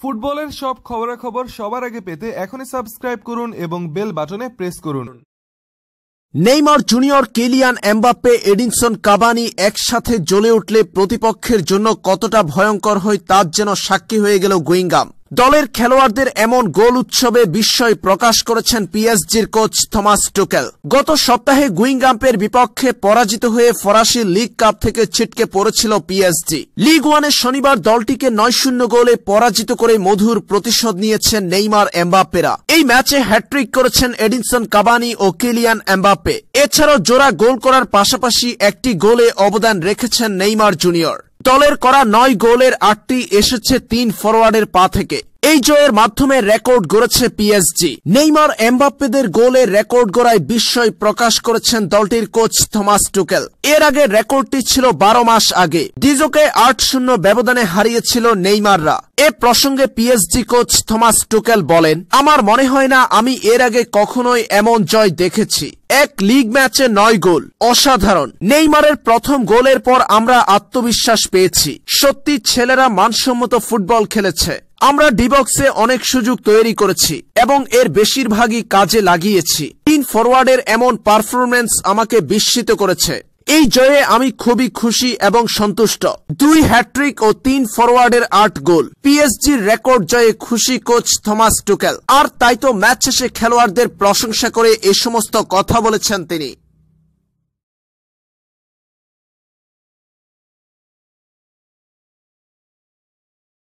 ফুটবলের সব খবরাখবর সবার আগে পেতে এখনই সাবস্ক্রাইব করুন এবং বেল বাটনে প্রেস করুন। Neymar junior Kylian Mbappe, Edinson Cavani একসাথে জ্বলে উঠলে প্রতিপক্ষের জন্য কতটা ভয়ঙ্কর হয় তার যেন সাক্ষী হয়ে গেল গুইঙ্গাম দলের খেলোয়াড়দের এমন গোল উৎসবে বিস্ময় প্রকাশ করেছেন পিএসজির কোচ থমাস টুকেল। গত সপ্তাহে গুইংগাম্পের বিপক্ষে পরাজিত হয়ে ফরাসি লিগ কাপ থেকে ছিটকে পড়েছিল পিএসজি। লিগ ওয়ানে শনিবার দলটিকে নয় শূন্য গোলে পরাজিত করে মধুর প্রতিশোধ নিয়েছেন নেইমার এমবাপ্পেরা। এই ম্যাচে হ্যাট্রিক করেছেন এডিনসন কাবানি ও কিলিয়ান এমবাপ্পে। এছাড়াও জোড়া গোল করার পাশাপাশি একটি গোলে অবদান রেখেছেন নেইমার জুনিয়র। দলের করা নয় গোলের আটটি এসেছে তিন ফরওয়ার্ডের পা থেকে। এই জয়ের মাধ্যমে রেকর্ড গড়েছে পিএসজি নেইমার এমবাপ্পেদের গোলে রেকর্ড গড়ায় বিস্ময় প্রকাশ করেছেন দলটির কোচ থমাস টুকেল। এর আগে রেকর্ডটি ছিল বারো মাস আগে। ডিজোকে আট শূন্য ব্যবধানে হারিয়েছিল নেইমাররা। এ প্রসঙ্গে পিএসজি কোচ থমাস টুকেল বলেন, আমার মনে হয় না আমি এর আগে কখনোই এমন জয় দেখেছি। এক লিগ ম্যাচে নয় গোল। অসাধারণ। নেইমারের প্রথম গোলের পর আমরা আত্মবিশ্বাস পেয়েছি। সত্যি ছেলেরা মানসম্মত ফুটবল খেলেছে। আমরা ডিবক্সে অনেক সুযোগ তৈরি করেছি এবং এর বেশিরভাগই কাজে লাগিয়েছি। তিন ফরওয়ার্ডের এমন পারফরমেন্স আমাকে বিস্মিত করেছে। এই জয়ে আমি খুবই খুশি এবং সন্তুষ্ট। দুই হ্যাট্রিক ও তিন ফরওয়ার্ডের আট গোল। পিএসজির রেকর্ড জয়ে খুশি কোচ থমাস টুকেল আর তাই তো ম্যাচ শেষে খেলোয়াড়দের প্রশংসা করে এ সমস্ত কথা বলেছেন তিনি।